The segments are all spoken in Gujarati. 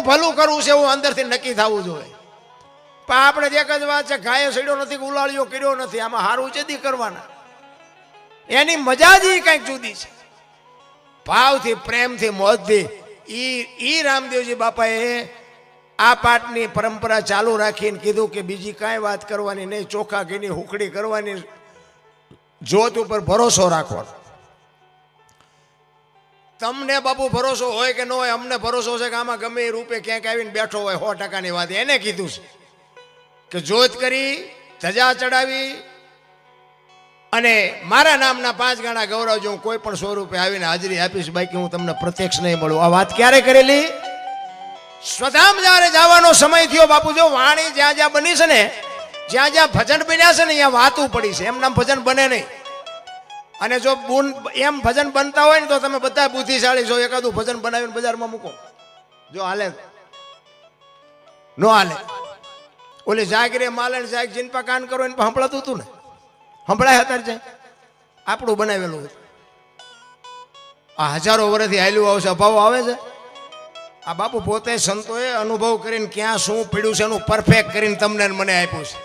કોકનું ભલું કરવું છે એવું અંદરથી નક્કી થવું જોઈએ. પણ આપણે એક જ વાત છે ગાયો સડ્યો નથી ઉલાળ્યો કર્યો નથી, આમાં હારું ચેદી કરવાના. એની મજા જ એ કંઈક જુદી છે. ભાવથી, પ્રેમથી, મોજથી, ઈ ઈ રામદેવજી બાપાએ આ પાઠની પરંપરા ચાલુ રાખીને કીધું કે બીજી કાંઈ વાત કરવાની નહીં, ચોખા ઘીની હુકડી કરવાની, જોત ઉપર ભરોસો રાખવાનો. તમને બાપુ ભરોસો હોય કે ન હોય, અમને ભરોસો છે કે આમાં ગમે એ રૂપે ક્યાંક આવીને બેઠો હોય, સો ટકાની વાત. એને કીધું છે કે જોત કરી, ધજા ચડાવી અને મારા નામના પાંચ ગણા ગૌરવજો હું કોઈ પણ સ્વરૂપે આવીને હાજરી આપીશ, બાકી હું તમને પ્રત્યક્ષ નહીં મળું. આ વાત ક્યારે કરેલી? સ્વધામ જ્યારે જવાનો સમય થયો, બાપુ જો વાણી જ્યાં જ્યાં બની છે ને, જ્યાં જ્યાં ભજન બન્યા છે ને, અહીંયા વાતું પડી છે. એમ નામ ભજન બને નહીં. અને જો બુન એમ ભજન બનતા હોય ને તો તમે બધા બુદ્ધિશાળી છો. એકાદું ભજન બનાવીને બજારમાં મૂકો. જો હાલે. નો હાલે. ઓલી જાગરે માલણ, જાગ જીનપા કાન કરો એને સંભળાતું હતું ને? સંભળાય અત્યારે જાય. આપણું બનાવેલું હતું આ હજારો વર્ષથી હાલ્યું આવશે. અભાવ આવે છે? આ બાપુ પોતે સંતોએ અનુભવ કરીને ક્યાં શું પીડ્યું છે એનું પરફેક્ટ કરીને તમને મને આપ્યું છે.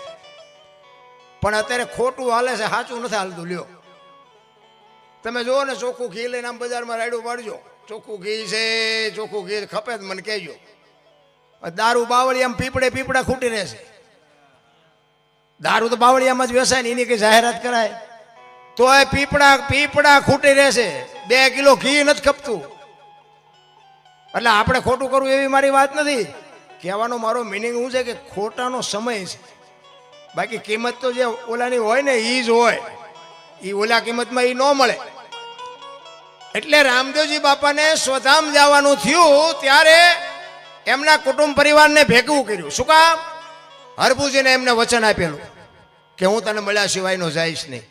પણ અત્યારે ખોટું હાલે છે, સાચું નથી હાલતું. લ્યો. તમે જુઓ ને, ચોખ્ખું ઘી લઈને આમ બજારમાં રાયડું પાડજો ચોખ્ખું ઘી છે, ચોખ્ખું ઘી ખપે જ મને કહેજો. દારૂ બાવળી આમ પીપળે પીપળા ખૂટી રહેશે દારૂ તો બાવળિયામાં જ વેસાય ને, એની કઈ જાહેરાત કરાય? તો એ પીપળા પીપળા ખૂટી રહેશે બે કિલો ઘી નથી ખપતું. એટલે આપણે ખોટું કરવું એવી મારી વાત નથી. કહેવાનો મારો મિનિંગ શું છે કે ખોટાનો સમય છે. બાકી કિંમત તો જે ઓલાની હોય ને એ જ હોય. એ ઓલા કિંમતમાં એ ન મળે. એટલે રામદેવજી બાપાને સ્વધામ જવાનું થયું ત્યારે એમના કુટુંબ પરિવારને ભેગું કર્યું. શું કામ? હરભુજીને એમને વચન આપેલું કે હું તને મળ્યા સિવાયનો જઈશ નહીં.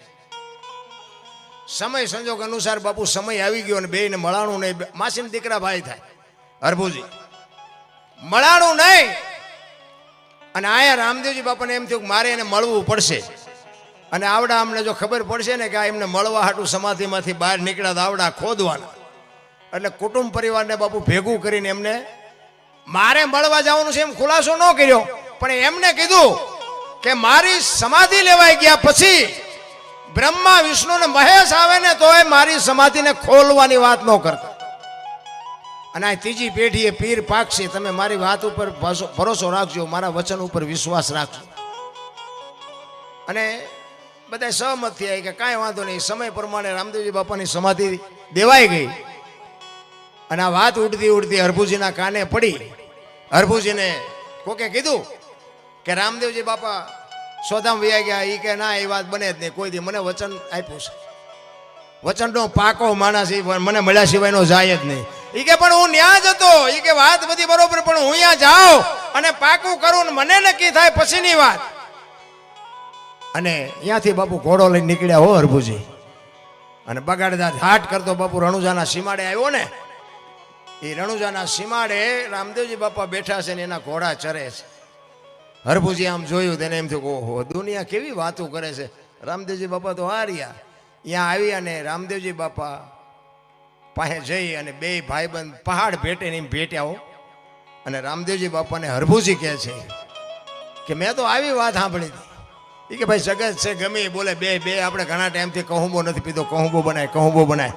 સમય સંજોગ અનુસાર બાપુ સમય આવી ગયો અને બેને મળાણું નહીં. માસીને દીકરા ભાઈ થાય. હરભુજી, મળાણું નહીં. અને આયા રામદેવજી બાપાને એમ થયું કે મારે એને મળવું પડશે. અને આવડા અમને જો ખબર પડશે ને કે આ એમને મળવા હાટું સમાધિમાંથી બહાર નીકળ્યા તો આવડા ખોદવાના. એટલે કુટુંબ પરિવારને બાપુ ભેગું કરીને એમને, મારે મળવા જવાનું છે એમ ખુલાસો ન કર્યો, પણ એમને કીધું કે મારી સમાધિ લેવાઈ ગયા પછી બ્રહ્મા, વિષ્ણુ ને મહેશ આવે ને તોય મારી સમાધિને ખોલવાની વાત ન કરતા. અને આ ત્રીજી પેઢીએ પીર પાકશે, તમે મારી વાત ઉપર ભરોસો રાખજો, મારા વચન ઉપર વિશ્વાસ રાખજો. અને બધા સહમત થયા કે કાંઈ વાંધો નહીં. સમય પ્રમાણે રામદેવજી બાપાની સમાધિ દેવાઈ ગઈ. અને આ વાત ઉડતી ઉડતી હરભુજીના કાને પડી. હરભુજીને કોકે કીધું કે રામદેવજી બાપા સોદામ વ્યા ગયા એ કે ના, એ વાત બને જ નહીં. કોઈ દી મને વચન આપ્યું છે. વચનનો પાકો માણસ ઈ મને મળ્યા સિવાયનો જાય જ નહીં. એ કે પણ હું ન્યા હતો. એ કે વાત બધી બરોબર, પણ હું અહીંયા જાઉં. અને પાકું કરું મને નક્કી થાય પછીની વાત. અને ત્યાંથી બાપુ ઘોડો લઈને નીકળ્યા હો હરભુજી. અને બગાડતા હાટ કરતો બાપુ રણુજાના સીમાડે આવ્યો ને, એ રણુજાના સીમાડે રામદેવજી બાપા બેઠા છે ને એના ઘોડા ચરે છે. હરભુજી આમ જોયું તેને એમ થયું ઓહો, દુનિયા કેવી વાતો કરે છે? રામદેવજી બાપા તો હાર્યા ત્યાં આવી અને રામદેવજી બાપા પાસે જઈ અને બે ભાઈબંધ પહાડ ભેટે ને ભેટ્યા હો. અને રામદેવજી બાપાને હરભુજી કહે છે કે, મેં તો આવી વાત સાંભળી હતી. એ કે ભાઈ જગત છે ગમે બોલે. બે બે, આપણે ઘણા ટાઈમથી કહુંબો નથી પીધો. કહુંબો બનાય કહુંબો બનાય.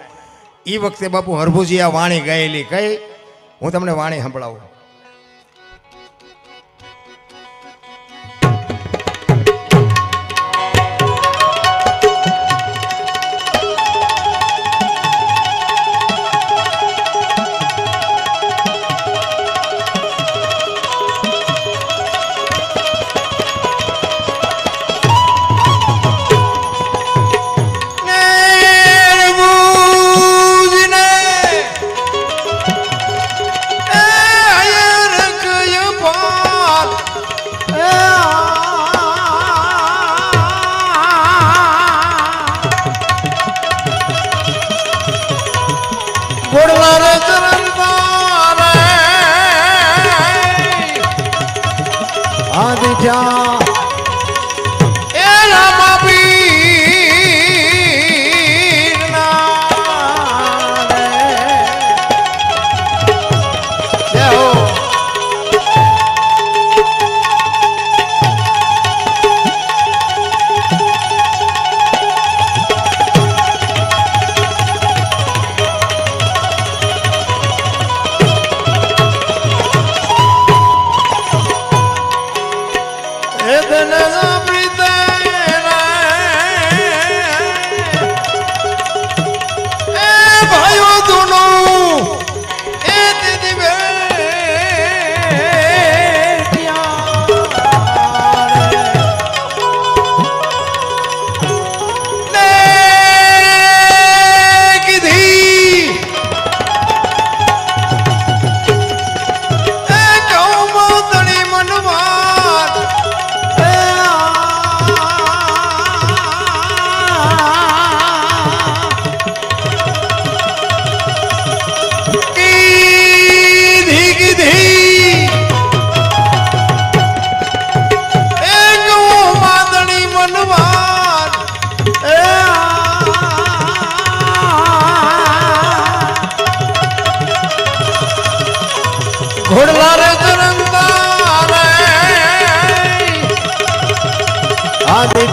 એ વખતે બાપુ હરભુજી આ વાણી ગાયેલી કઈ? હું તમને વાણી સંભળાવું.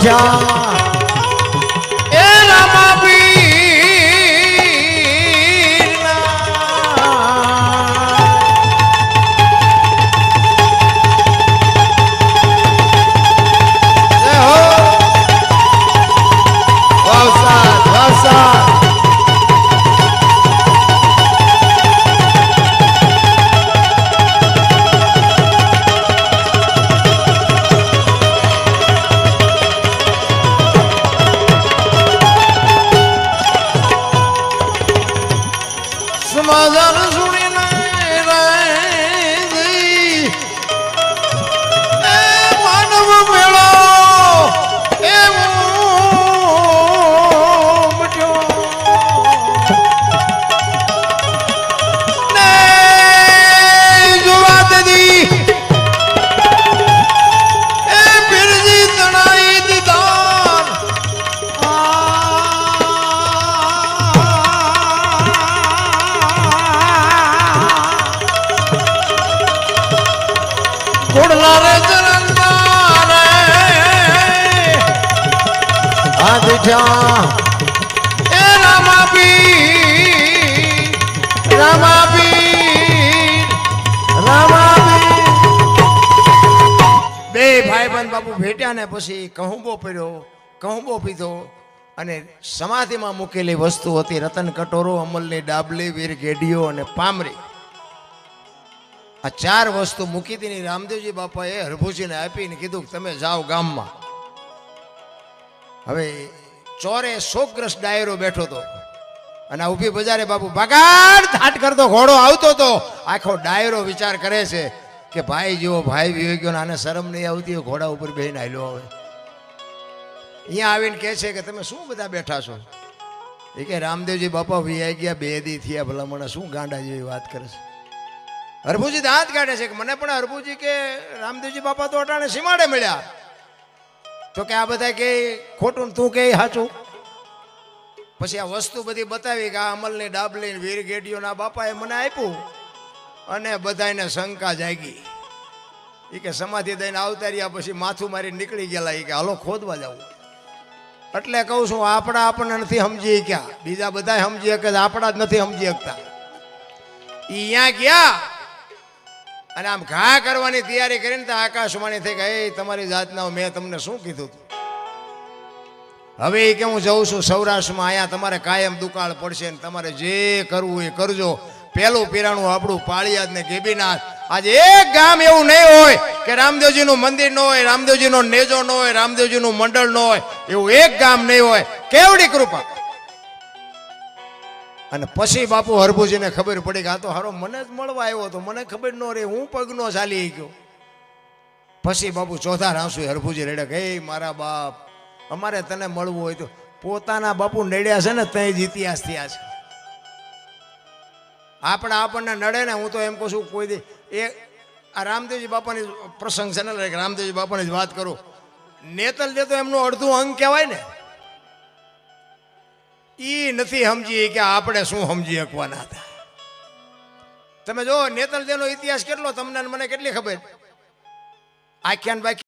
加 સમાધાન સુણીને આદિજા એ રામાપી રામાપી રામાપી બે ભાઈબંધ બાપુ ભેટ્યા ને પછી કહુંબો પડ્યો, કહુંબો પીધો અને સમાધિમાં મૂકેલી વસ્તુ હતી રતન કટોરો, અમલની ડાબલી, વીર ગેડીઓ અને પામરી. આ ચાર વસ્તુ મૂકી હતી રામદેવજી બાપાએ હરભુજીને આપીને કીધું તમે જાઓ ગામમાં. હવે ચોરે સોગ્રસ ડાયરો બેઠો હતો અને ઊભી બજારે બાપુ બગાડ થાટ કરતો, ઘોડો આવતો હતો આખો ડાયરો વિચાર કરે છે કે ભાઈ જેવો ભાઈ ને આને શરમ નહીં આવતી ઘોડા ઉપર બેહીને આયલો આવે. અહીંયા આવીને કહે છે કે તમે શું બધા બેઠા છો? એ કે રામદેવજી બાપા વિયાઈ ગયા, બે દી થયા ભલા મને શું ગાંડા જેવી વાત કરે છે? હરભુજી દાંત કાઢે છે કે મને પણ હરભુજી કે રામદેવજી બાપા તો અટાણે સીમાડે મળ્યા. તો કે આ બધા કે ખોટું તું કે સાચું. પછી આ વસ્તુ બધી બતાવી કે આ અમલની ડાબલી વીર ગેડીઓના બાપાએ મને આપ્યું અને બધાને શંકા જાગી. એ કે સમાધિ દઈને આવતા રહ્યા પછી માથું મારી નીકળી ગયેલા. એ કે હાલો ખોદવા જવું એટલે કહું છું, આપણા આપણને નથી સમજી ક્યાં બીજા બધા સમજી શકે આપણા જ નથી સમજી શકતા. એ અહીંયા ગયા અને આમ ઘા કરવાની તૈયારી કરીને તો આકાશવાણી થઈ ગઈ તમારી જાતના મેં તમને શું કીધું હતું હવે કે, હું જઉં છું સૌરાષ્ટ્રમાં, અહીંયા તમારે કાયમ દુકાળ પડશે ને તમારે જે કરવું એ કરજો. પેલું પીરાણું આપણું પાળિયાદ ને ગેબીનાથ. આજે એક ગામ એવું નહીં હોય કે રામદેવજીનું મંદિર ન હોય, રામદેવજીનો નેજો ન હોય, રામદેવજીનું મંડળ ન હોય. એવું એક ગામ નહીં હોય. કેવડી કૃપા. અને પછી બાપુ હરભુજીને ખબર પડી કે આ તો હારો મને જ મળવા આવ્યો હતો. મને ખબર ન રહી, હું પગનો ચાલી ગયો પછી બાપુ ચોથા રાસુ હરભુજી રેડે કે મારા બાપ, અમારે તને મળવું હોય તો પોતાના બાપુ નડ્યા છે ને તે જ ઇતિહાસ થયા છે. આપણા આપણને નડે ને હું તો એમ કહું છું, કોઈ એ આ રામદેવજી બાપાની પ્રસંગ છે ને રામદેવજી બાપાની જ વાત કરું. નેતલ જે તો એમનું અડધું અંગ કહેવાય ને ઈ નથી સમજી કે આપણે શું સમજી શકવાના હતા. તમે જો દેનો ઇતિહાસ કેટલો, તમને મને કેટલી ખબર? આખ્યાન બાખ્યાન